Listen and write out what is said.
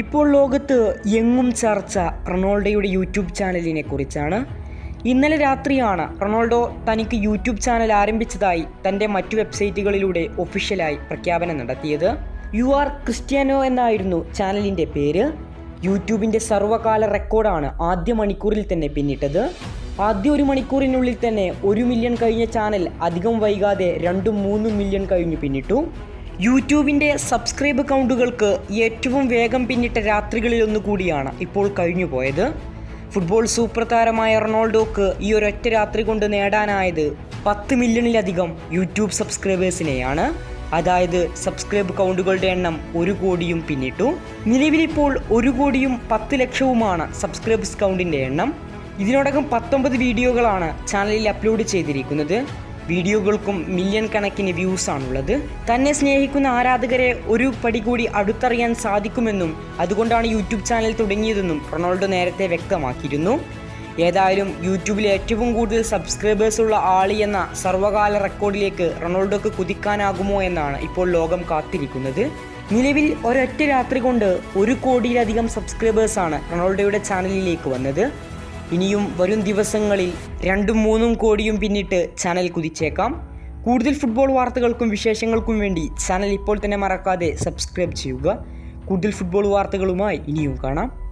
ഇപ്പോൾ ലോകത്ത് എങ്ങും ചർച്ച റൊണാൾഡോയുടെ യൂട്യൂബ് ചാനലിനെ കുറിച്ചാണ്. ഇന്നലെ രാത്രിയാണ് റൊണാൾഡോ തനിക്ക് യൂട്യൂബ് ചാനൽ ആരംഭിച്ചതായി തന്റെ മറ്റു വെബ്സൈറ്റുകളിലൂടെ ഒഫീഷ്യലായി പ്രഖ്യാപനം നടത്തിയത്. യു ആർ ക്രിസ്ത്യാനോ എന്നായിരുന്നു ചാനലിന്റെ പേര്. യൂട്യൂബിന്റെ സർവകാല റെക്കോർഡാണ് ആദ്യ മണിക്കൂറിൽ തന്നെ പിന്നിട്ടത്. ആദ്യ ഒരു മണിക്കൂറിനുള്ളിൽ തന്നെ ഒരു മില്യൺ കഴിഞ്ഞ ചാനൽ അധികം വൈകാതെ രണ്ടും മൂന്നും മില്യൺ കഴിഞ്ഞു പിന്നിട്ടു. യൂട്യൂബിന്റെ സബ്സ്ക്രൈബ് കൗണ്ടുകൾക്ക് ഏറ്റവും വേഗം പിന്നിട്ട രാത്രികളിലൊന്നു കൂടിയാണ് ഇപ്പോൾ കഴിഞ്ഞു പോയത്. ഫുട്ബോൾ സൂപ്പർ താരമായ റൊണാൾഡോക്ക് ഈ ഒരൊറ്റ രാത്രി കൊണ്ട് നേടാനായത് പത്ത് മില്യണിലധികം യൂട്യൂബ് സബ്സ്ക്രൈബേഴ്സിനെയാണ്. അതായത് സബ്സ്ക്രൈബ് കൗണ്ടുകളുടെ എണ്ണം ഒരു കോടിയും പിന്നിട്ടു. നിലവിലിപ്പോൾ ഒരു കോടിയും പത്ത് ലക്ഷവുമാണ് സബ്സ്ക്രൈബ്സ് കൗണ്ടിന്റെ എണ്ണം. ഇതിനോടകം പത്തൊമ്പത് വീഡിയോകളാണ് ചാനലിൽ അപ്ലോഡ് ചെയ്തിരിക്കുന്നത്. വീഡിയോകൾക്കും മില്യൺ കണക്കിന് വ്യൂസ് ആണുള്ളത്. തന്നെ സ്നേഹിക്കുന്ന ആരാധകരെ ഒരു പടി കൂടി അടുത്തറിയാൻ സാധിക്കുമെന്നും അതുകൊണ്ടാണ് യൂട്യൂബ് ചാനൽ തുടങ്ങിയതെന്നും റൊണാൾഡോ നേരത്തെ വ്യക്തമാക്കിയിരുന്നു. ഏതായാലും യൂട്യൂബിൽ ഏറ്റവും കൂടുതൽ സബ്സ്ക്രൈബേഴ്സ് ഉള്ള ആളി എന്ന സർവകാല റെക്കോർഡിലേക്ക് റൊണാൾഡോക്ക് കുതിക്കാനാകുമോ എന്നാണ് ഇപ്പോൾ ലോകം കാത്തിരിക്കുന്നത്. നിലവിൽ ഒരൊറ്റ രാത്രി കൊണ്ട് ഒരു കോടിയിലധികം സബ്സ്ക്രൈബേഴ്സാണ് റൊണാൾഡോയുടെ ചാനലിലേക്ക് വന്നത്. ഇനിയും വരും ദിവസങ്ങളിൽ രണ്ടും മൂന്നും കോടിയും പിന്നിട്ട് ചാനൽ കുതിച്ചേക്കാം. കൂടുതൽ ഫുട്ബോൾ വാർത്തകൾക്കും വിശേഷങ്ങൾക്കും വേണ്ടി ചാനൽ ഇപ്പോൾ തന്നെ മറക്കാതെ സബ്സ്ക്രൈബ് ചെയ്യുക. കൂടുതൽ ഫുട്ബോൾ വാർത്തകളുമായി ഇനിയും കാണാം.